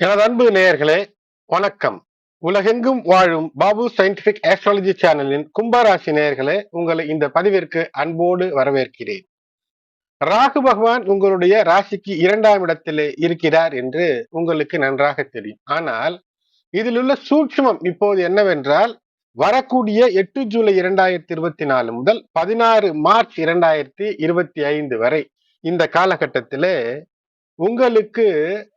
எனது அன்பு நேயர்களே வணக்கம். உலகெங்கும் வாழும் பாபு சயின்டிபிக் ஆஸ்ட்ராலஜி சேனலின் கும்பராசி நேயர்களே உங்களை இந்த பதிவிற்கு அன்போடு வரவேற்கிறேன். ராகு பகவான் உங்களுடைய ராசிக்கு இரண்டாம் இடத்திலே இருக்கிறார் என்று உங்களுக்கு நன்றாக தெரியும். ஆனால் இதில் உள்ள சூட்சமம் இப்போது என்னவென்றால் வரக்கூடிய எட்டு ஜூலை இரண்டாயிரத்தி இருபத்தி நாலு முதல் பதினாறு மார்ச் இரண்டாயிரத்தி இருபத்தி ஐந்து வரை இந்த காலகட்டத்திலே உங்களுக்கு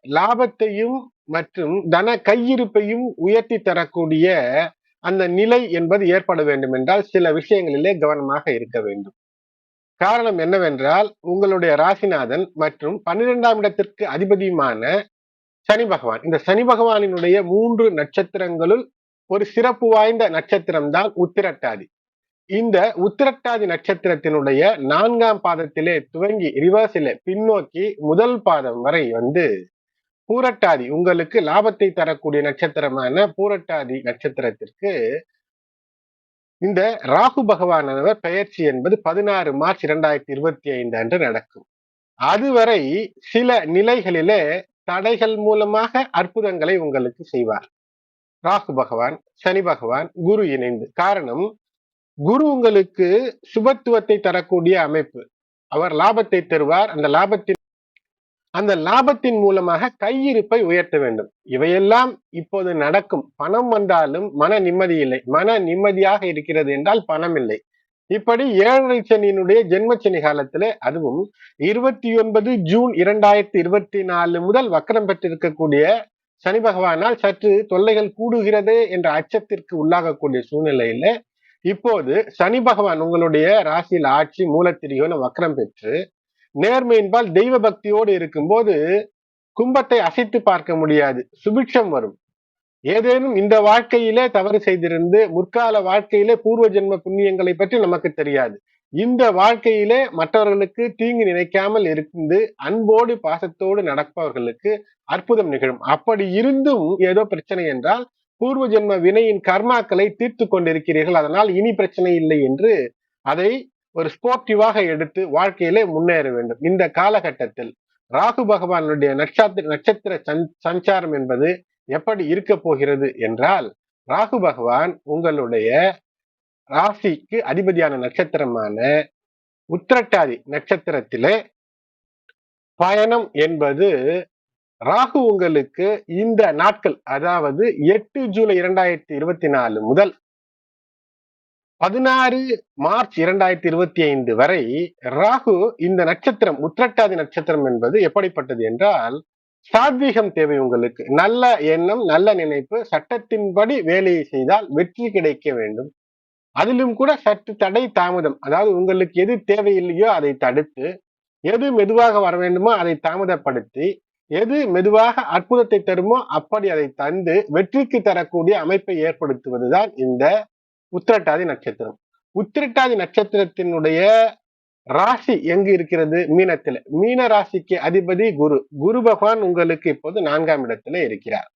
லாபத்தையும் மற்றும் தன கையிருப்பையும் உயர்த்தி தரக்கூடிய அந்த நிலை என்பது ஏற்பட வேண்டும் என்றால் சில விஷயங்களிலே கவனமாக இருக்க வேண்டும். காரணம் என்னவென்றால் உங்களுடைய ராசிநாதன் மற்றும் பன்னிரெண்டாம் இடத்திற்கு அதிபதியுமான சனி பகவான். இந்த சனி பகவானினுடைய மூன்று நட்சத்திரங்களுள் ஒரு சிறப்பு வாய்ந்த நட்சத்திரம் தான் உத்திரட்டாதி. இந்த உத்திரட்டாதி நட்சத்திரத்தினுடைய நான்காம் பாதத்திலே துவங்கி ரிவர்ஸிலே பின்னோக்கி முதல் பாதம் வரை வந்து பூரட்டாதி உங்களுக்கு லாபத்தை தரக்கூடிய நட்சத்திரமான பூரட்டாதி நட்சத்திரத்திற்கு இந்த ராகு பகவானவர் பெயர்ச்சி என்பது பதினாறு மார்ச் இரண்டாயிரத்தி இருபத்தி ஐந்து அன்று நடக்கும். அதுவரை சில நிலைகளிலே தடைகள் மூலமாக அற்புதங்களை உங்களுக்கு செய்வார். ராகு பகவான் சனி பகவான் குரு இணைந்து. காரணம் குரு உங்களுக்கு சுபத்துவத்தை தரக்கூடிய அமைப்பு. அவர் லாபத்தை தருவார். அந்த லாபத்தின் அந்த லாபத்தின் மூலமாக கையிருப்பை உயர்த்த வேண்டும். இவையெல்லாம் இப்போது நடக்கும். பணம் வந்தாலும் மன நிம்மதி இல்லை. மன நிம்மதியாக இருக்கிறது என்றால் பணம் இல்லை. இப்படி ஏழரை சனியினுடைய ஜென்மச்சனி காலத்துல அதுவும் இருபத்தி ஒன்பது ஜூன் இரண்டாயிரத்தி இருபத்தி நாலு முதல் வக்கரம் பெற்றிருக்கக்கூடிய சனி பகவானால் சற்று தொல்லைகள் கூடுகிறது என்ற அச்சத்திற்கு உள்ளாகக்கூடிய சூழ்நிலையில இப்போது சனி பகவான் உங்களுடைய ராசியில் ஆட்சி மூலத்திரியோன வக்கரம் பெற்று நேர்மையின்பால் தெய்வ பக்தியோடு இருக்கும்போது கும்பத்தை அசைத்து பார்க்க முடியாது. சுபிட்சம் வரும். ஏதேனும் இந்த வாழ்க்கையிலே தவறு செய்திருந்து முற்கால வாழ்க்கையிலே பூர்வ ஜென்ம புண்ணியங்களை பற்றி நமக்கு தெரியாது. இந்த வாழ்க்கையிலே மற்றவர்களுக்கு தீங்கு நினைக்காமல் இருந்து அன்போடு பாசத்தோடு நடப்பவர்களுக்கு அற்புதம் நிகழும். அப்படி இருந்தும் ஏதோ பிரச்சனை என்றால் பூர்வ ஜென்ம வினையின் கர்மாக்களை தீர்த்து கொண்டிருக்கிறீர்கள். அதனால் இனி பிரச்சனை இல்லை என்று அதை ஒரு ஸ்போர்ட்டிவாக எடுத்து வாழ்க்கையிலே முன்னேற வேண்டும். இந்த காலகட்டத்தில் ராகு பகவானுடைய நட்சத்திர நட்சத்திர சஞ்சாரம் என்பது எப்படி இருக்க போகிறது என்றால் ராகு பகவான் உங்களுடைய ராசிக்கு அதிபதியான நட்சத்திரமான உத்திரட்டாதி நட்சத்திரத்திலே பயணம் என்பது ராகு உங்களுக்கு இந்த நாட்கள் அதாவது எட்டு ஜூலை இரண்டாயிரத்தி இருபத்தி நாலு முதல் பதினாறு மார்ச் இரண்டாயிரத்தி இருபத்தி ஐந்து வரை ராகு இந்த நட்சத்திரம் உத்திரட்டாதி நட்சத்திரம் என்பது எப்படிப்பட்டது என்றால் சாத்வீகம் தேவை உங்களுக்கு. நல்ல எண்ணம் நல்ல நினைப்பு சட்டத்தின்படி வேலையை செய்தால் வெற்றி கிடைக்க வேண்டும். அதிலும் கூட சற்று தடை தாமதம் அதாவது உங்களுக்கு எது தேவையில்லையோ அதை தடுத்து எது மெதுவாக வர வேண்டுமோ அதை தாமதப்படுத்தி எது மெதுவாக அற்புதத்தை தருமோ அப்படி அதை தந்து வெற்றிக்கு தரக்கூடிய அமைப்பை ஏற்படுத்துவதுதான் இந்த உத்திரட்டாதி நட்சத்திரம். உத்திரட்டாதி நட்சத்திரத்தினுடைய ராசி எங்கு இருக்கிறது? மீனத்துல. மீன ராசிக்கு அதிபதி குரு. குரு பகவான் உங்களுக்கு இப்போது நான்காம் இடத்துல இருக்கிறார்.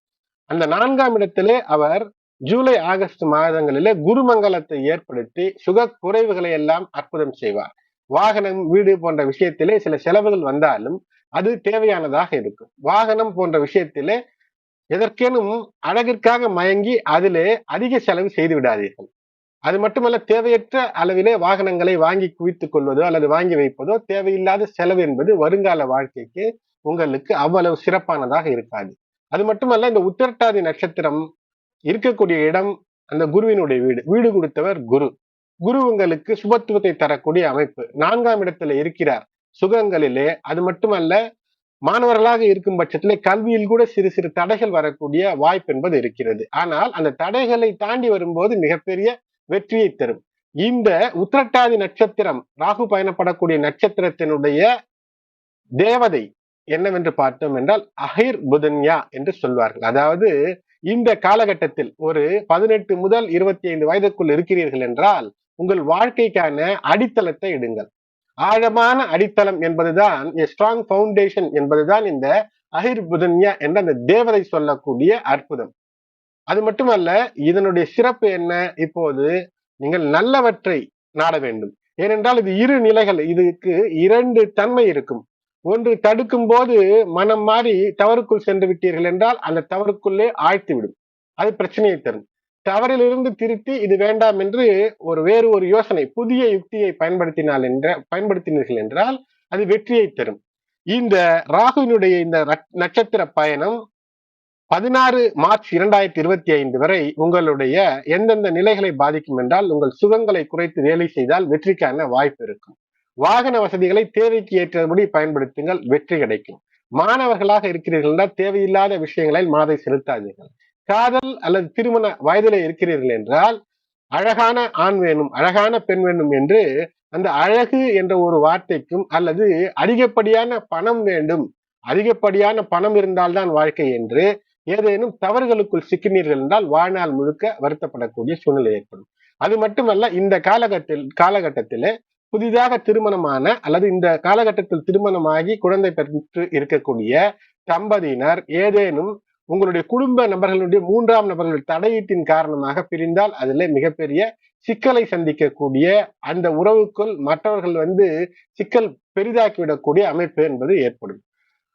அந்த நான்காம் இடத்திலே அவர் ஜூலை ஆகஸ்ட் மாதங்களிலே குருமங்கலத்தை ஏற்படுத்தி சுக குறைவுகளை எல்லாம் அற்புதம் செய்வார். வாகனம் வீடு போன்ற விஷயத்திலே சில செலவுகள் வந்தாலும் அது தேவையானதாக இருக்கும். வாகனம் போன்ற விஷயத்திலே எதற்கேனும் அழகிற்காக மயங்கி அதிலே அதிக செலவு செய்து விடாதீர்கள். அது மட்டுமல்ல தேவையற்ற அளவிலே வாகனங்களை வாங்கி குவித்துக் கொள்வதோ அல்லது வாங்கி வைப்பதோ தேவையில்லாத செலவு என்பது வருங்கால வாழ்க்கைக்கு உங்களுக்கு அவ்வளவு சிறப்பானதாக இருக்காது. அது மட்டுமல்ல இந்த உத்திரட்டாதி நட்சத்திரம் இருக்கக்கூடிய இடம் அந்த குருவினுடைய வீடு. வீடு கொடுத்தவர் குரு. குரு உங்களுக்கு சுபத்துவத்தை தரக்கூடிய அமைப்பு. நான்காம் இடத்துல இருக்கிறார். சுகங்களிலே அது மட்டுமல்ல மாணவர்களாக இருக்கும் பட்சத்திலே கல்வியில் கூட சிறு சிறு தடைகள் வரக்கூடிய வாய்ப்பு என்பது இருக்கிறது. ஆனால் அந்த தடைகளை தாண்டி வரும்போது மிகப்பெரிய வெற்றியை தரும். இந்த உத்திரட்டாதி நட்சத்திரம் ராகு பயணப்படக்கூடிய நட்சத்திரத்தினுடைய தேவதை என்னவென்று பார்த்தோம் என்றால் அஹிர் புதன்யா என்று சொல்வார்கள். அதாவது இந்த காலகட்டத்தில் ஒரு பதினெட்டு முதல் இருபத்தி ஐந்து வயதுக்குள் இருக்கிறீர்கள் என்றால் உங்கள் வாழ்க்கைக்கான அடித்தளத்தை இடுங்கள். ஆழமான அடித்தளம் என்பதுதான் ஸ்ட்ராங் பவுண்டேஷன் என்பதுதான் இந்த அகிர் புதன்யா என்ற அந்த தேவதை சொல்லக்கூடிய அற்புதம். அது மட்டுமல்ல இதனுடைய சிறப்பு என்ன? இப்போது நீங்கள் நல்லவற்றை நாட வேண்டும். ஏனென்றால் இது இரு நிலைகள் இதுக்கு இரண்டு தன்மை இருக்கும். ஒன்று தடுக்கும் போது மனம் மாறி தவறுக்குள் சென்று விட்டீர்கள் என்றால் அந்த தவறுக்குள்ளே ஆழ்த்தி விடும் அது பிரச்சனையை தரும். தவறிலிருந்து திருத்தி இது வேண்டாம் என்று ஒரு வேறு ஒரு யோசனை புதிய யுக்தியை பயன்படுத்தினால் என்ற பயன்படுத்தினீர்கள் என்றால் அது வெற்றியை தரும். இந்த ராகுவினுடைய இந்த நட்சத்திர பயணம் பதினாறு மார்ச் இரண்டாயிரத்தி இருபத்தி ஐந்து வரை உங்களுடைய எந்தெந்த நிலைகளை பாதிக்கும் என்றால் உங்கள் சுகங்களை குறைத்து வேலை செய்தால் வெற்றிக்கான வாய்ப்பு இருக்கும். வாகன வசதிகளை தேவைக்கு ஏற்றபடி பயன்படுத்துங்கள் வெற்றி கிடைக்கும். மாணவர்களாக இருக்கிறீர்கள் என்றால் தேவையில்லாத விஷயங்களில் மனதை செலுத்தாதீர்கள். காதல் அல்லது திருமண வயதில இருக்கிறீர்கள் என்றால் அழகான ஆண் வேணும் அழகான பெண் வேணும் என்று அந்த அழகு என்ற ஒரு வார்த்தைக்கும் அல்லது அதிகப்படியான பணம் வேண்டும் அதிகப்படியான பணம் இருந்தால்தான் வாழ்க்கை என்று ஏதேனும் தவறுகளுக்குள் சிக்கினீர்கள் என்றால் வாழ்நாள் முழுக்க வருத்தப்படக்கூடிய சூழ்நிலை ஏற்படும். அது மட்டுமல்ல இந்த காலகட்டத்தில் காலகட்டத்திலே புதிதாக திருமணமான அல்லது இந்த காலகட்டத்தில் திருமணமாகி குழந்தை பெற்று இருக்கக்கூடிய தம்பதியினர் ஏதேனும் உங்களுடைய குடும்ப நபர்களுடைய மூன்றாம் நபர்கள் தடையீட்டின் காரணமாக பிரிந்தால் அதுல மிகப்பெரிய சிக்கலை சந்திக்கக்கூடிய அந்த உறவுக்குள் மற்றவர்கள் வந்து சிக்கல் பெரிதாக்கிவிடக்கூடிய அமைப்பு என்பது ஏற்படும்.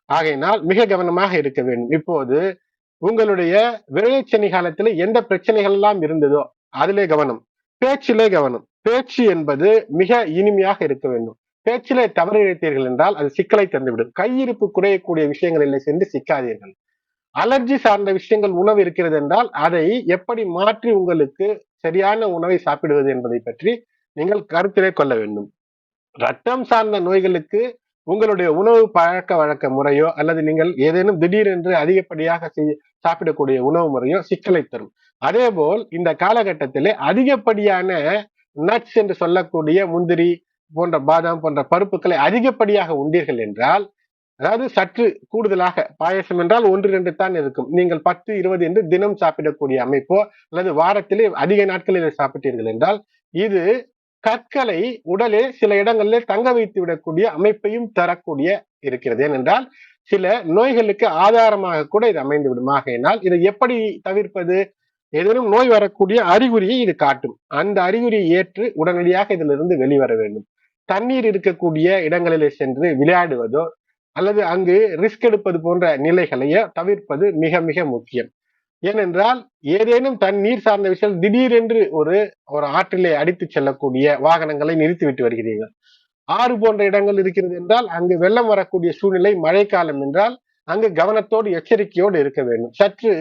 ஆகையினால் மிக கவனமாக இருக்க வேண்டும். இப்போது உங்களுடைய விரைச்சனி காலத்துல எந்த பிரச்சனைகள் எல்லாம் இருந்ததோ அதிலே கவனம். பேச்சிலே கவனம். பேச்சு என்பது மிக இனிமையாக இருக்க வேண்டும். பேச்சிலே தவறு இழைத்தீர்கள் என்றால் அது சிக்கலை தந்துவிடும். கையிருப்பு குறையக்கூடிய விஷயங்களில் சென்று சிக்காதீர்கள். அலர்ஜி சார்ந்த விஷயங்கள் உணவு இருக்கிறது என்றால் அதை எப்படி மாற்றி உங்களுக்கு சரியான உணவை சாப்பிடுவது என்பதை பற்றி நீங்கள் கருத்திலே கொள்ள வேண்டும். ரத்தம் சார்ந்த நோய்களுக்கு உங்களுடைய உணவு பழக்க வழக்க முறையோ அல்லது நீங்கள் ஏதேனும் திடீரென்று அதிகப்படியாக சாப்பிடக்கூடிய உணவு முறையோ சிக்கலை தரும். அதே போல் இந்த காலகட்டத்திலே அதிகப்படியான நட்ஸ் என்று சொல்லக்கூடிய முந்திரி போன்ற பாதாம் போன்ற பருப்புகளை அதிகப்படியாக உண்டீர்கள் என்றால் அதாவது சற்று கூடுதலாக பாயசம் என்றால் ஒன்று ரெண்டு தான் இருக்கும். நீங்கள் பத்து இருபது என்று தினம் சாப்பிடக்கூடிய அமைப்போ அல்லது வாரத்திலே அதிக நாட்களில் சாப்பிட்டீர்கள் என்றால் இது கற்களை உடலே சில இடங்களில் தங்க வைத்து விடக்கூடிய அமைப்பையும் தரக்கூடிய இருக்கிறது. ஏனென்றால் சில நோய்களுக்கு ஆதாரமாக கூட இது அமைந்து விடும். ஆகையினால் இதை எப்படி தவிர்ப்பது? ஏதேனும் நோய் வரக்கூடிய அறிகுறியை இது காட்டும். அந்த அறிகுறியை ஏற்று உடனடியாக இதிலிருந்து வெளிவர வேண்டும். தண்ணீர் இருக்கக்கூடிய இடங்களிலே சென்று விளையாடுவதோ அல்லது அங்கு ரிஸ்க் எடுப்பது போன்ற நிலைகளையோ தவிர்ப்பது மிக மிக முக்கியம். ஏனென்றால் ஏதேனும் தன் நீர் சார்ந்த விஷயம் திடீரென்று ஒரு ஒரு ஆற்றிலே அடித்து செல்லக்கூடிய வாகனங்களை நிறுத்திவிட்டு வருகிறீர்கள். ஆறு போன்ற இடங்கள் இருக்கிறது என்றால் அங்கு வெள்ளம் வரக்கூடிய சூழ்நிலை மழைக்காலம் என்றால் அங்கு கவனத்தோடு எச்சரிக்கையோடு இருக்க வேண்டும். சற்று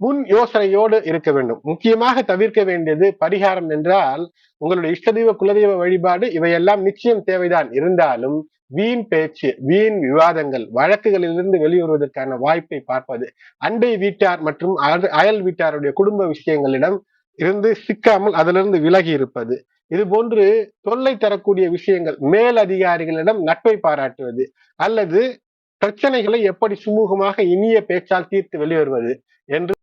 முன் யோசனையோடு இருக்க வேண்டும். முக்கியமாக தவிர்க்க வேண்டியது பரிகாரம் என்றால் உங்களுடைய இஷ்டதெய்வ குலதெய்வ வழிபாடு இவையெல்லாம் நிச்சயம் தேவைதான். இருந்தாலும் வீண் பேச்சு வீண் விவாதங்கள் வழக்குகளிலிருந்து வெளிவருவதற்கான வாய்ப்பை பார்ப்பது அண்டை வீட்டார் மற்றும் அயல் வீட்டாருடைய குடும்ப விஷயங்களிடம் இருந்து சிக்காமல் அதிலிருந்து விலகி இருப்பது இது போன்று தொல்லை தரக்கூடிய விஷயங்கள் மேல் அதிகாரிகளிடம் நட்பை பாராட்டுவது அல்லது பிரச்சனைகளை எப்படி சுமூகமாக இனிய பேச்சால் தீர்த்து வெளிவருவது என்று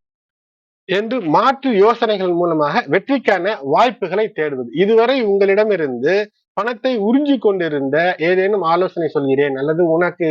என்று மாற்று யோசனைகள் மூலமாக வெற்றிக்கான வாய்ப்புகளை தேடுவது. இதுவரை உங்களிடமிருந்து பணத்தை உறிஞ்சி கொண்டிருந்த ஏதேனும் ஆலோசனை சொல்கிறேன் அல்லது உனக்கு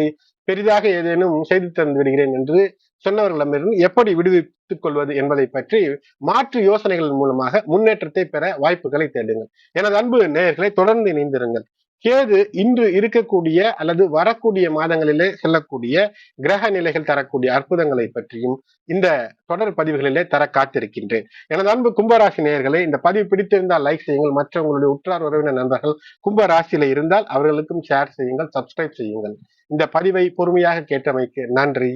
பெரிதாக ஏதேனும் செய்து தந்து விடுகிறேன் என்று சொன்னவர்களிடமிருந்து எப்படி விடுவித்துக் கொள்வது என்பதை பற்றி மாற்று யோசனைகள் மூலமாக முன்னேற்றத்தை பெற வாய்ப்புகளை தேடுங்கள். எனது அன்பு நேயர்களை தொடர்ந்து இணைந்திருங்கள். கேது இன்று இருக்கக்கூடிய அல்லது வரக்கூடிய மாதங்களிலே செல்லக்கூடிய கிரக நிலைகள் தரக்கூடிய அற்புதங்களை பற்றியும் இந்த தொடர் பதிவுகளிலே தர காத்திருக்கின்றேன். எனது அன்பு கும்பராசி நேயர்களை இந்த பதிவு பிடித்திருந்தால் லைக் செய்யுங்கள். மற்ற உங்களுடைய உற்றார் உறவினர் நண்பர்கள் கும்பராசியில இருந்தால் அவர்களுக்கும் ஷேர் செய்யுங்கள் சப்ஸ்கிரைப் செய்யுங்கள். இந்த பதிவை பொறுமையாக கேட்டமைக்கு நன்றி.